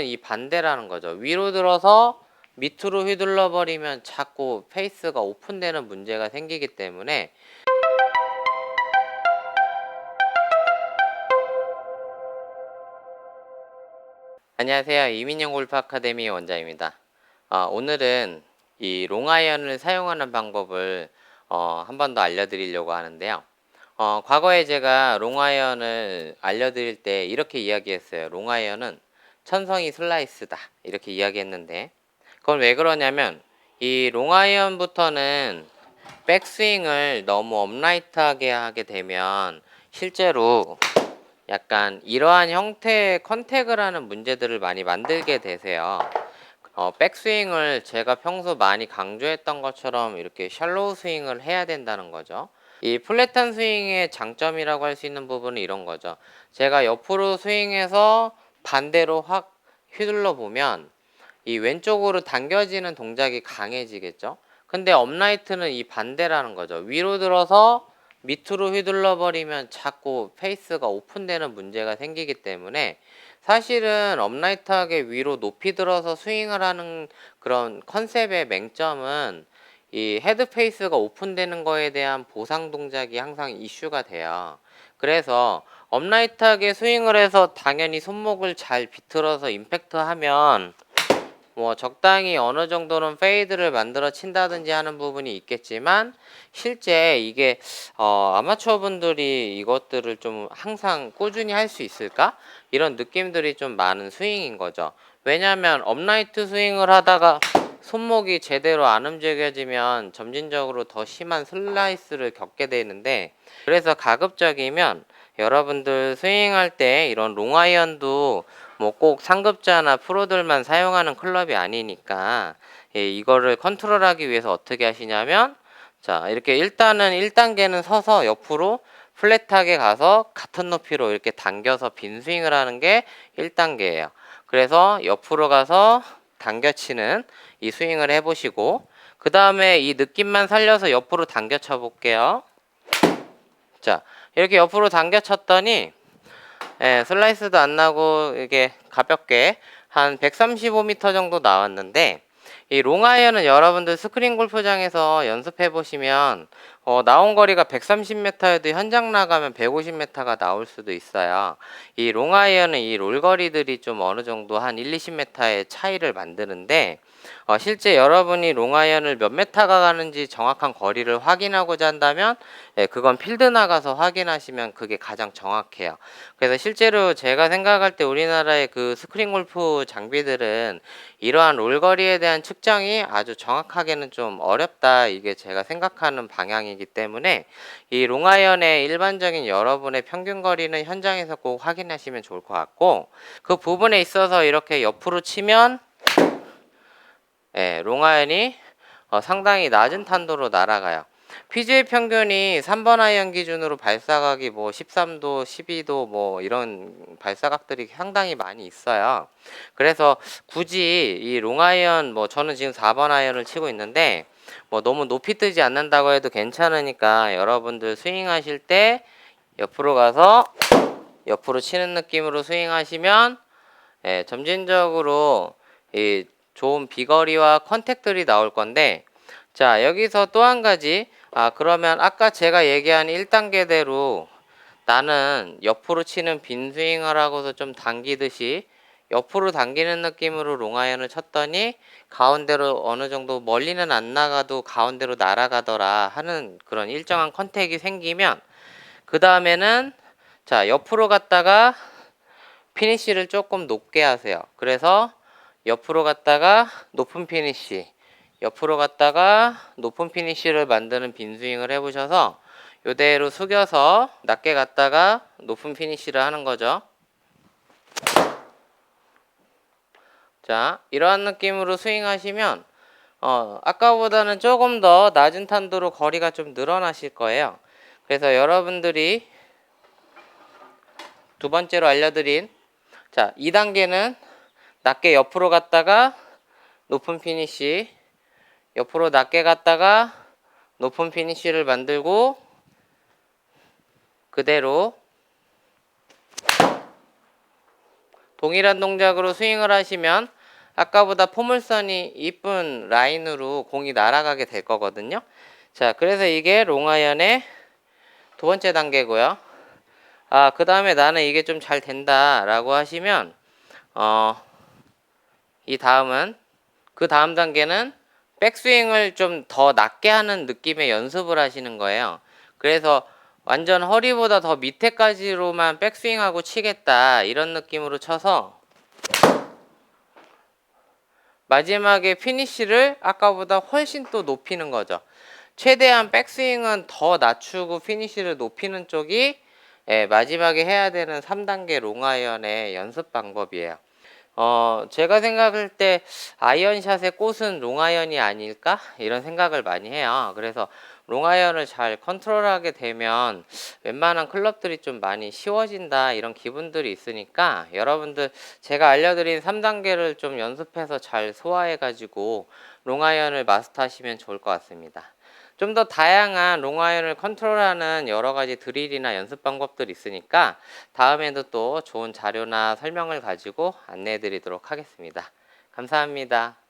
이 반대라는 거죠. 위로 들어서 밑으로 휘둘러 버리면 자꾸 페이스가 오픈되는 문제가 생기기 때문에 안녕하세요. 이민영 골프 아카데미 원장입니다. 어, 오늘은 이 롱아이언을 사용하는 방법을 어, 한 번 더 알려드리려고 하는데요. 어, 과거에 제가 롱아이언을 알려드릴 때 이렇게 이야기했어요. 롱아이언은 천성이 슬라이스다. 이렇게 이야기했는데, 그건 왜 그러냐면, 이 롱아이언부터는 백스윙을 너무 업라이트하게 하게 되면, 실제로 약간 이러한 형태의 컨택을 하는 문제들을 많이 만들게 되세요. 어, 백스윙을 제가 평소 많이 강조했던 것처럼 이렇게 샬로우 스윙을 해야 된다는 거죠. 이 플랫한 스윙의 장점이라고 할 수 있는 부분은 이런 거죠. 제가 옆으로 스윙해서 반대로 확 휘둘러 보면 이 왼쪽으로 당겨지는 동작이 강해지겠죠. 근데 업라이트는 이 반대라는 거죠. 위로 들어서 밑으로 휘둘러 버리면 자꾸 페이스가 오픈되는 문제가 생기기 때문에 사실은 업라이트하게 위로 높이 들어서 스윙을 하는 그런 컨셉의 맹점은 이 헤드 페이스가 오픈되는 거에 대한 보상 동작이 항상 이슈가 돼요. 그래서 업라이트하게 스윙을 해서 당연히 손목을 잘 비틀어서 임팩트 하면 뭐 적당히 어느 정도는 페이드를 만들어 친다든지 하는 부분이 있겠지만 실제 이게 어 아마추어 분들이 이것들을 좀 항상 꾸준히 할 수 있을까? 이런 느낌들이 좀 많은 스윙인 거죠. 왜냐하면 업라이트 스윙을 하다가 손목이 제대로 안 움직여지면 점진적으로 더 심한 슬라이스를 겪게 되는데 그래서 가급적이면 여러분들 스윙할 때 이런 롱아이언도 뭐 꼭 상급자나 프로들만 사용하는 클럽이 아니니까 예, 이거를 컨트롤하기 위해서 어떻게 하시냐면 자 이렇게 일단은 1단계는 서서 옆으로 플랫하게 가서 같은 높이로 이렇게 당겨서 빈 스윙을 하는 게 1단계예요. 그래서 옆으로 가서 당겨치는 이 스윙을 해보시고 그 다음에 이 느낌만 살려서 옆으로 당겨 쳐 볼게요. 자 이렇게 옆으로 당겨 쳤더니 예, 슬라이스도 안 나고 이게 가볍게 한 135m 정도 나왔는데 이 롱아이언은 여러분들 스크린 골프장에서 연습해 보시면 어, 나온 거리가 130m여도 현장 나가면 150m가 나올 수도 있어요. 이 롱아이언은 이 롤거리들이 좀 어느 정도 한 1, 20m의 차이를 만드는데 어, 실제 여러분이 롱아이언을 몇 메타가 가는지 정확한 거리를 확인하고자 한다면 예, 그건 필드 나가서 확인하시면 그게 가장 정확해요. 그래서 실제로 제가 생각할 때 우리나라의 그 스크린 골프 장비들은 이러한 롤거리에 대한 측정이 아주 정확하게는 좀 어렵다. 이게 제가 생각하는 방향이기 때문에 이 롱아이언의 일반적인 여러분의 평균 거리는 현장에서 꼭 확인하시면 좋을 것 같고 그 부분에 있어서 이렇게 옆으로 치면 예, 롱아이언이 어, 상당히 낮은 탄도로 날아가요. PGA 평균이 3번 아이언 기준으로 발사각이 뭐 13도, 12도 뭐 이런 발사각들이 상당히 많이 있어요. 그래서 굳이 이 롱아이언 뭐 저는 지금 4번 아이언을 치고 있는데 뭐 너무 높이 뜨지 않는다고 해도 괜찮으니까 여러분들 스윙하실 때 옆으로 가서 옆으로 치는 느낌으로 스윙하시면 예, 점진적으로 이 좋은 비거리와 컨택들이 나올 건데 자 여기서 또 한 가지 아 그러면 아까 제가 얘기한 1단계대로 나는 옆으로 치는 빈 스윙을 하고서 좀 당기듯이 옆으로 당기는 느낌으로 롱아이언을 쳤더니 가운데로 어느 정도 멀리는 안 나가도 가운데로 날아가더라 하는 그런 일정한 컨택이 생기면 그 다음에는 자 옆으로 갔다가 피니쉬를 조금 높게 하세요. 그래서 옆으로 갔다가 높은 피니쉬 옆으로 갔다가 높은 피니쉬를 만드는 빈 스윙을 해보셔서 요대로 숙여서 낮게 갔다가 높은 피니쉬를 하는 거죠. 자, 이러한 느낌으로 스윙하시면 어, 아까보다는 조금 더 낮은 탄도로 거리가 좀 늘어나실 거예요. 그래서 여러분들이 두 번째로 알려드린 자, 2단계는 낮게 옆으로 갔다가 높은 피니쉬 옆으로 낮게 갔다가 높은 피니쉬를 만들고 그대로 동일한 동작으로 스윙을 하시면 아까보다 포물선이 이쁜 라인으로 공이 날아가게 될 거거든요. 자, 그래서 이게 롱아이언의 두 번째 단계고요. 아, 그 다음에 나는 이게 좀 잘 된다라고 하시면, 어, 이 다음은, 그 다음 단계는 백스윙을 좀 더 낮게 하는 느낌의 연습을 하시는 거예요. 그래서 완전 허리보다 더 밑에까지로만 백스윙하고 치겠다. 이런 느낌으로 쳐서 마지막에 피니쉬를 아까보다 훨씬 또 높이는 거죠. 최대한 백스윙은 더 낮추고 피니쉬를 높이는 쪽이 예, 마지막에 해야 되는 3단계 롱아이언의 연습 방법이에요. 어, 제가 생각할 때 아이언샷의 꽃은 롱아이언이 아닐까? 이런 생각을 많이 해요. 그래서 롱아이언을 잘 컨트롤하게 되면 웬만한 클럽들이 좀 많이 쉬워진다 이런 기분들이 있으니까 여러분들 제가 알려드린 3단계를 좀 연습해서 잘 소화해가지고 롱아이언을 마스터하시면 좋을 것 같습니다. 좀 더 다양한 롱아이언을 컨트롤하는 여러 가지 드릴이나 연습 방법들이 있으니까 다음에도 또 좋은 자료나 설명을 가지고 안내해 드리도록 하겠습니다. 감사합니다.